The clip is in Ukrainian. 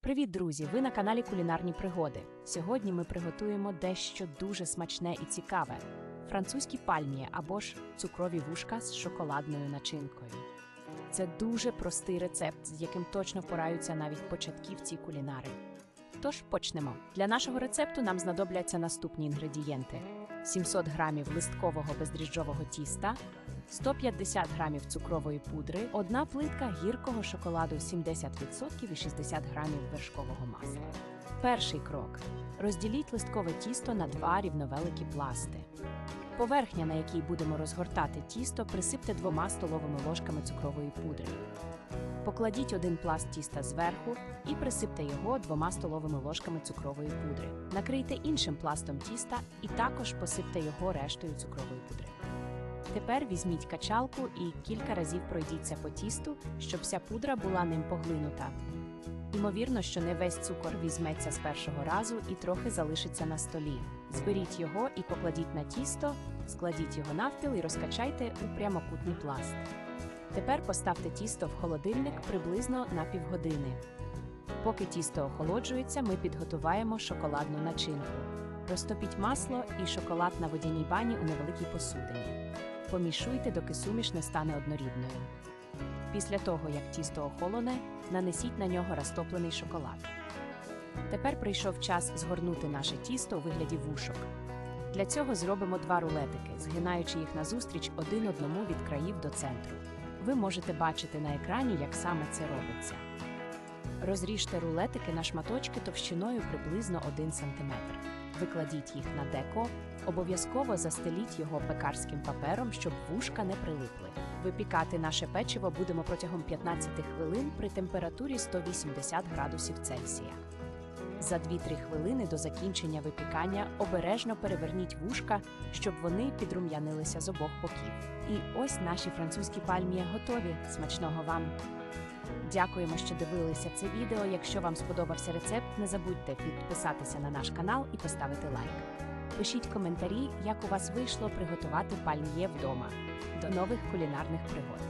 Привіт, друзі! Ви на каналі Кулінарні Пригоди. Сьогодні ми приготуємо дещо дуже смачне і цікаве: французькі пальмії або ж цукрові вушка з шоколадною начинкою. Це дуже простий рецепт, з яким точно впораються навіть початківці кулінари. Тож почнемо. Для нашого рецепту нам знадобляться наступні інгредієнти: 700 грамів листкового бездріжджового тіста, 150 грамів цукрової пудри, одна плитка гіркого шоколаду 70% і 60 грамів вершкового масла. Перший крок: розділіть листкове тісто на два рівновеликі пласти. Поверхня, на якій будемо розгортати тісто, присипте двома столовими ложками цукрової пудри. Покладіть один пласт тіста зверху і присипте його двома столовими ложками цукрової пудри. Накрийте іншим пластом тіста і також посипте його рештою цукрової пудри. Тепер візьміть качалку і кілька разів пройдіться по тісту, щоб вся пудра була ним поглинута. Ймовірно, що не весь цукор візьметься з першого разу і трохи залишиться на столі. Зберіть його і покладіть на тісто, складіть його навпіл і розкачайте у прямокутний пласт. Тепер поставте тісто в холодильник приблизно на півгодини. Поки тісто охолоджується, ми підготуваємо шоколадну начинку. Розтопіть масло і шоколад на водяній бані у невеликій посудині. Помішуйте, доки суміш не стане однорідною. Після того, як тісто охолоне, нанесіть на нього розтоплений шоколад. Тепер прийшов час згорнути наше тісто у вигляді вушок. Для цього зробимо два рулетики, згинаючи їх назустріч один одному від країв до центру. Ви можете бачити на екрані, як саме це робиться. Розріжте рулетики на шматочки товщиною приблизно 1 см. Викладіть їх на деко, обов'язково застеліть його пекарським папером, щоб вушка не прилипли. Випікати наше печиво будемо протягом 15 хвилин при температурі 180 градусів Цельсія. За 2-3 хвилини до закінчення випікання обережно переверніть вушка, щоб вони підрум'янилися з обох боків. І ось наші французькі пальмії готові. Смачного вам! Дякуємо, що дивилися це відео. Якщо вам сподобався рецепт, не забудьте підписатися на наш канал і поставити лайк. Пишіть коментарі, як у вас вийшло приготувати пальм'є вдома. До нових кулінарних пригод!